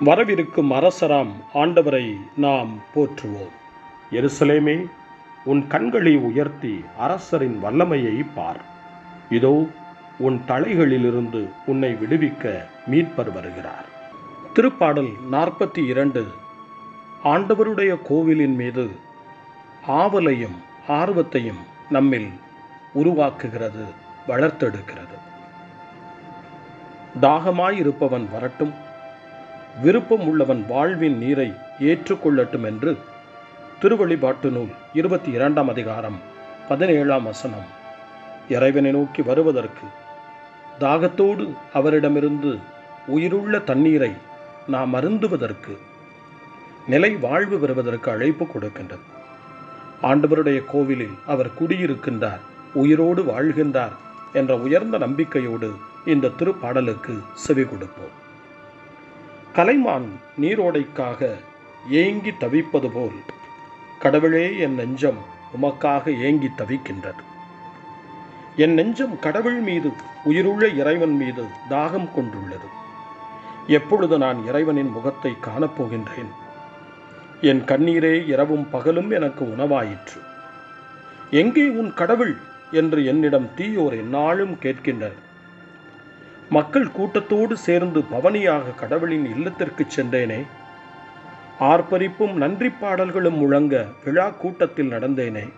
வரவிருக்கும் அரசராம் ஆண்டவரை நாம் போற்றுவோம். எருசலேமே உன் கண்களை உயர்த்தி அரசரின் வல்லமையை பார். இதோ உன் தலைகளிலிருந்து உன்னை விடுவிக்க மீட்பர் வருகிறார். திருப்பாடல் நாற்பத்தி இரண்டு ஆண்டவருடைய கோவிலின் மீது ஆவலையும் ஆர்வத்தையும் நம்மில் உருவாக்குகிறது வளர்த்தெடுக்கிறது. தாகமாயிருப்பவன் வரட்டும். விருப்பம் உள்ளவன் வாழ்வின் நீரை ஏற்றுக்கொள்ளட்டும் என்று திருவழிபாட்டு நூல் இருபத்தி இரண்டாம் அதிகாரம் பதினேழாம் வசனம். இறைவனை நோக்கி வருவதற்கு தாகத்தோடு அவரிடமிருந்து உயிருள்ள தண்ணீரை நாம் அருந்துவதற்கு நிலை வாழ்வு பெறுவதற்கு அழைப்பு கொடுக்கின்றது. ஆண்டவருடைய கோவிலில் அவர் குடியிருக்கின்றார் உயிரோடு வாழ்கின்றார் என்ற உயர்ந்த நம்பிக்கையோடு இந்த திருப்பாடலுக்கு செவி கொடுப்போம். கலைமான் நீரோடைக்காக ஏங்கி தவிப்பது போல். கடவுளே என் நெஞ்சம் உமக்காக ஏங்கி தவிக்கின்றது. என் நெஞ்சம் கடவுள் மீது உயிருள்ள இறைவன் மீது தாகம் கொண்டுள்ளது. எப்பொழுது நான் இறைவனின் முகத்தை காணப்போகின்றேன்? என் கண்ணீரே இரவும் பகலும் எனக்கு உணவாயிற்று. எங்கே உன் கடவுள்? என்று என்னிடம் தீயோர் எந்நாளும் கேட்கின்றனர். மக்கள் கூட்டத்தோடு சேர்ந்து பவனியாக கடவுளின் இல்லத்திற்கு சென்றேனே. ஆர்ப்பரிப்பும் நன்றி பாடல்களும் முழங்க விழா கூட்டத்தில் நடந்தேனே.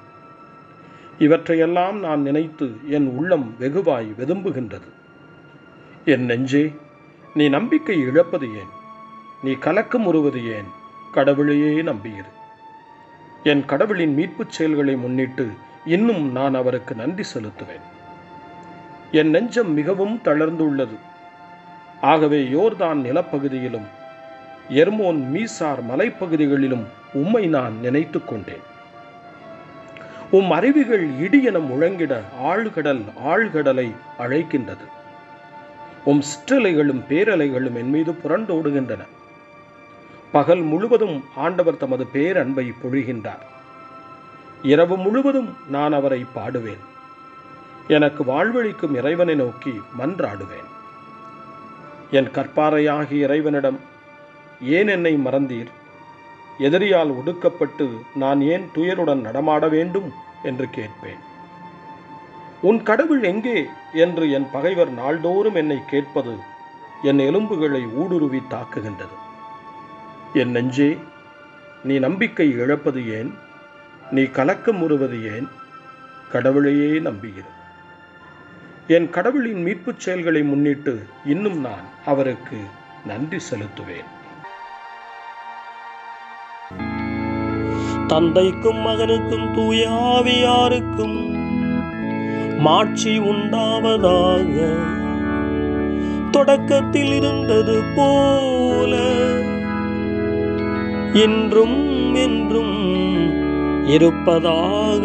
இவற்றையெல்லாம் நான் நினைத்து என் உள்ளம் வெகுவாய் வெதும்புகின்றது. என் நெஞ்சே நீ நம்பிக்கை இழப்பது ஏன்? நீ கலக்கம் உருவது ஏன்? கடவுளையே நம்பியிரு. என் கடவுளின் மீட்புச் செயல்களை முன்னிட்டு இன்னும் நான் அவருக்கு நன்றி செலுத்துவேன். என் நெஞ்சம் மிகவும் தளர்ந்துள்ளது. ஆகவே யோர்தான் நிலப்பகுதியிலும் எர்மோன் மீசார் மலைப்பகுதிகளிலும் உம்மை நான் நினைத்து கொண்டேன். உம் அருவிகள் இடியென முழங்கிட ஆழ்கடல் ஆழ்கடலை அழைக்கின்றது. உம் சிற்றலைகளும் பேரலைகளும் என் மீது புரண்டோடுகின்றன. பகல் முழுவதும் ஆண்டவர் தமது பேரன்பை பொழிகின்றார். இரவு முழுவதும் நான் அவரை பாடுவேன். எனக்கு வாழ்வழிக்கும் இறைவனை நோக்கி மன்றாடுவேன். என் கற்பாறையாகிய இறைவனிடம் ஏன் என்னை மறந்தீர்? எதிரியால் ஒடுக்கப்பட்டு நான் ஏன் துயருடன் நடமாட வேண்டும்? என்று கேட்பேன். உன் கடவுள் எங்கே? என்று என் பகைவர் நாள்தோறும் என்னை கேட்பது என் எலும்புகளை ஊடுருவி தாக்குகின்றது. என் நெஞ்சே நீ நம்பிக்கை இழப்பது ஏன்? நீ கலக்கம் உறுவது ஏன்? கடவுளையே நம்புகிறது என் கடவுளின் மீட்புச் செயல்களை முன்னிட்டு இன்னும் நான் அவருக்கு நன்றி செலுத்துவேன். தந்தைக்கும் மகனுக்கும் தூயாவியாருக்கும் மாட்சி உண்டாவதாக தொடக்கத்தில் இருந்தது போல என்றும் என்றும் இருப்பதாக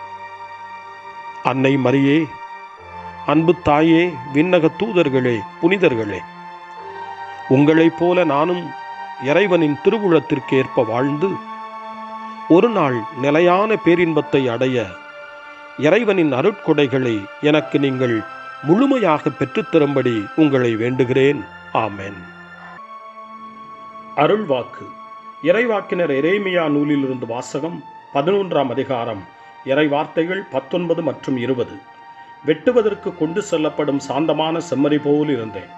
அன்னை மரியே அன்பு தாயே விண்ணக தூதர்களே புனிதர்களே உங்களைப் போல நானும் இறைவனின் திருவுளத்திற்கு ஏற்ப வாழ்ந்து ஒரு நாள் நிலையான பேரின்பத்தை அடைய இறைவனின் அருட்கொடைகளை எனக்கு நீங்கள் முழுமையாக பெற்றுத்தரும்படி உங்களை வேண்டுகிறேன். ஆமென். அருள்வாக்கு. இறைவாக்கினர் எரேமியா நூலிலிருந்து வாசகம் பதினொன்றாம் அதிகாரம் இறை வார்த்தைகள் பத்தொன்பது மற்றும் இருபது. வெட்டுவதற்கு கொண்டு செல்லப்படும் சாந்தமான செம்மறி போல் இருந்தேன்.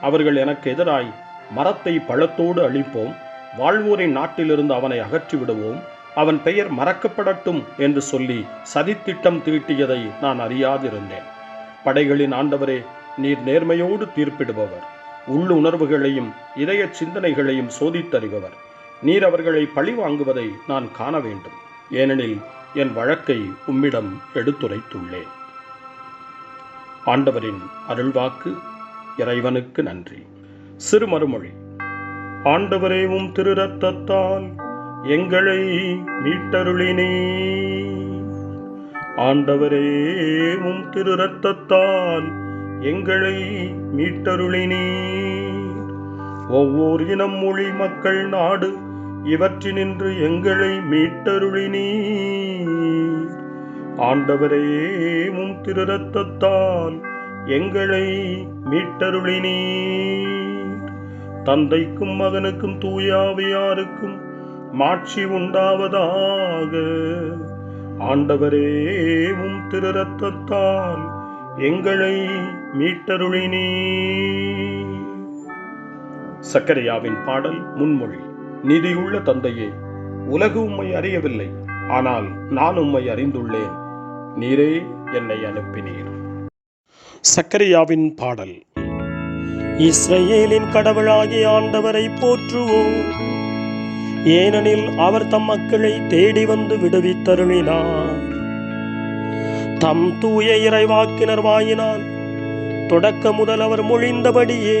அவர்கள் எனக்கு எதிராய் மரத்தை பழத்தோடு அழிப்போம் வாழ்வோரின் நாட்டிலிருந்து அவனை அகற்றி விடுவோம் அவன் பெயர் மறக்கப்படட்டும் என்று சொல்லி சதித்திட்டம் தீட்டியதை நான் அறியாதிருந்தேன். படைகளின் ஆண்டவரே நீர் நேர்மையோடு தீர்ப்பிடுபவர். உள்ளு உணர்வுகளையும் இதய சிந்தனைகளையும் சோதித்தறிபவர். நீர் அவர்களை பழி வாங்குவதை நான் காண வேண்டும். ஏனெனில் என் வழக்கை உம்மிடம் எடுத்துரைத்துள்ளேன். ஆண்டவரின் அருள்வாக்கு இறைவனுக்கு நன்றி. சிறுமறுமொழி ஆண்டவரே உம் திரு ரத்தத்தால் எங்களை மீட்டருளினே ஆண்டவரே உம் திரு ரத்தத்தால் எங்களை மீட்டருளினே ஒவ்வொரு இனம் மொழி மக்கள் நாடு இவற்றினின்று எங்களை மீட்டருளினே ஆண்டவரே உம் திரு ரத்தத்தால் எங்களை மீட்டருளினீ தந்தைக்கும் மகனுக்கும் தூயாவியாருக்கும் மாட்சி உண்டாவதாக. ஆண்டவரே உம் திரு ரத்தத்தால் எங்களை மீட்டருளினீ சக்கரையாவின் பாடல் முன்மொழி. நிதியுள்ள தந்தையே உலகு உம்மை அறியவில்லை ஆனால் நான் உம்மை அறிந்துள்ளேன். நீரே என்னை அனுப்பினீர். சக்கரியாவின் பாடல். இஸ்ரேலின் கடவுளாகிய ஆண்டவரை போற்றுவோம். ஏனெனில் அவர் தம் மக்களை தேடி வந்து விடுவித்தருளினார். தம் தூய இறைவாக்கினர் வாயினால் தொடக்க முதல் அவர் மொழிந்தபடியே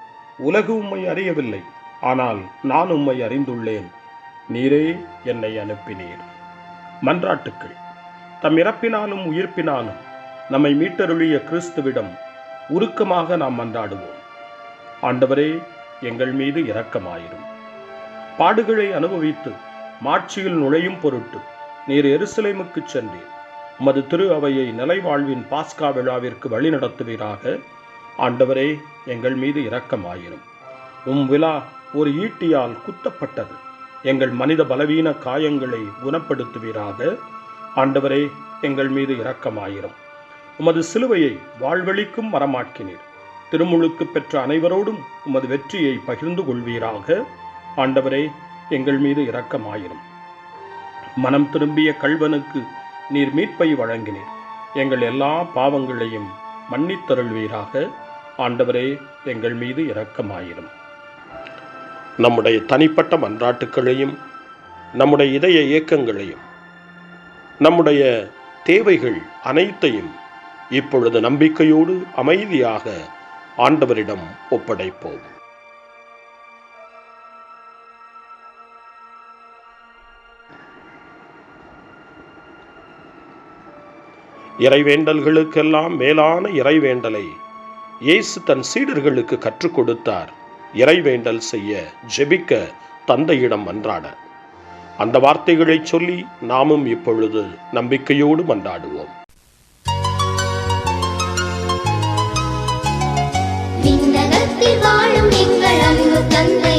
உலகு உம்மை அறியவில்லை. ஆனால் நான் உம்மை அறிந்துள்ளேன். நீரே என்னை அனுப்பினீர். மன்றாட்டுக்கள். தம் இறப்பினாலும் உயிர்ப்பினாலும் நம்மை மீட்டருளிய கிறிஸ்துவிடம் உருக்கமாக நாம் மன்றாடுவோம். ஆண்டவரே எங்கள் மீது இரக்கமாயிரும். பாடுகளை அனுபவித்து மாட்சியில் நுழையும் பொருட்டு நீர் எருசலேமுக்குச் சென்றீர். உமது திரு அவையை நிலைவாழ்வின் பாஸ்கா விழாவிற்கு வழிநடத்துவீராக. ஆண்டவரே எங்கள் மீது இரக்கமாயிரும். உம் விழா ஒரு ஈட்டியால் குத்தப்பட்டது. எங்கள் மனித பலவீன காயங்களை குணப்படுத்துவீராக. ஆண்டவரே எங்கள் மீது இரக்கமாயிரும். உமது சிலுவையை வாழ்வழிக்கும் மரமாக்கினீர். திருமுழுக்கு பெற்ற அனைவரோடும் உமது வெற்றியை பகிர்ந்து கொள்வீராக. ஆண்டவரே எங்கள் மீது இரக்கமாயிரும். மனம் திரும்பிய கள்வனுக்கு நீர் மீட்பை வழங்கினீர். எங்கள் எல்லா பாவங்களையும் மன்னித்தருள்வீராக. ஆண்டவரே எங்கள் மீது இரக்கமாயிரும். நம்முடைய தனிப்பட்ட மன்றாட்டுக்களையும் நம்முடைய இதய இயக்கங்களையும் நம்முடைய தேவைகள் அனைத்தையும் இப்பொழுது நம்பிக்கையோடு அமைதியாக ஆண்டவரிடம் ஒப்படைப்போம். இறைவேண்டல்களுக்கெல்லாம் மேலான இறைவேண்டலை இயேசு தன் சீடர்களுக்கு கற்றுக் கொடுத்தார். இறைவேண்டல் செய்ய ஜெபிக்க தந்தையிடம் மன்றாட அந்த வார்த்தைகளை சொல்லி நாமும் இப்பொழுது நம்பிக்கையோடு மன்றாடுவோம். வாழும் எங்கள் அன்பு தந்தை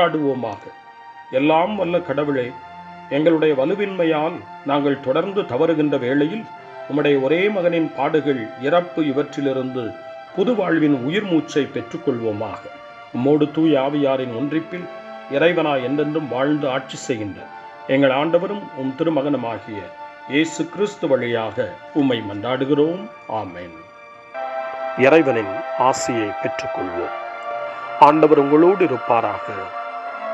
மன்றாடுவோமாக எல்லாம் வல்ல கடவுளே எங்களுடைய வலுவின்மையால் நாங்கள் தொடர்ந்து தவறுகின்ற வேளையில் உம்முடைய ஒரே மகனின் பாடுகள் இறப்பு இவற்றிலிருந்து புது வாழ்வின் உயிர் மூச்சை பெற்றுக்கொள்வோமாக. உம்மோடு தூய் ஆவியாரின் ஒன்றிப்பில் இறைவனா என்றென்றும் வாழ்ந்து ஆட்சி செய்கின்ற எங்கள் ஆண்டவரும் உம் திருமகனுமாகிய இயேசு கிறிஸ்து வழியாக உம்மை மன்றாடுகிறோம். ஆமேன். இறைவனின் ஆசியை பெற்றுக்கொள்வோம். ஆண்டவர் உங்களோடு இருப்பாராக.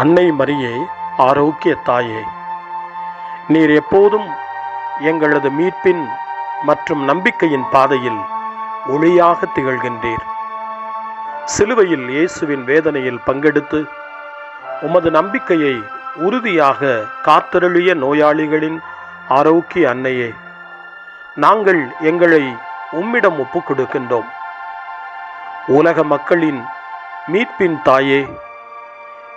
அன்னை மரியே ஆரோக்கிய தாயே நீர் எப்போதும் எங்களது மீட்பின் மற்றும் நம்பிக்கையின் பாதையில் ஒளியாக திகழ்கின்றீர். சிலுவையில் இயேசுவின் வேதனையில் பங்கெடுத்து உமது நம்பிக்கையை உறுதியாக காத்தருளிய நோயாளிகளின் ஆரோக்கிய அன்னையே நாங்கள் எங்களை உம்மிடம் ஒப்புக் கொடுக்கின்றோம் உலக மக்களின் மீட்பின் தாயே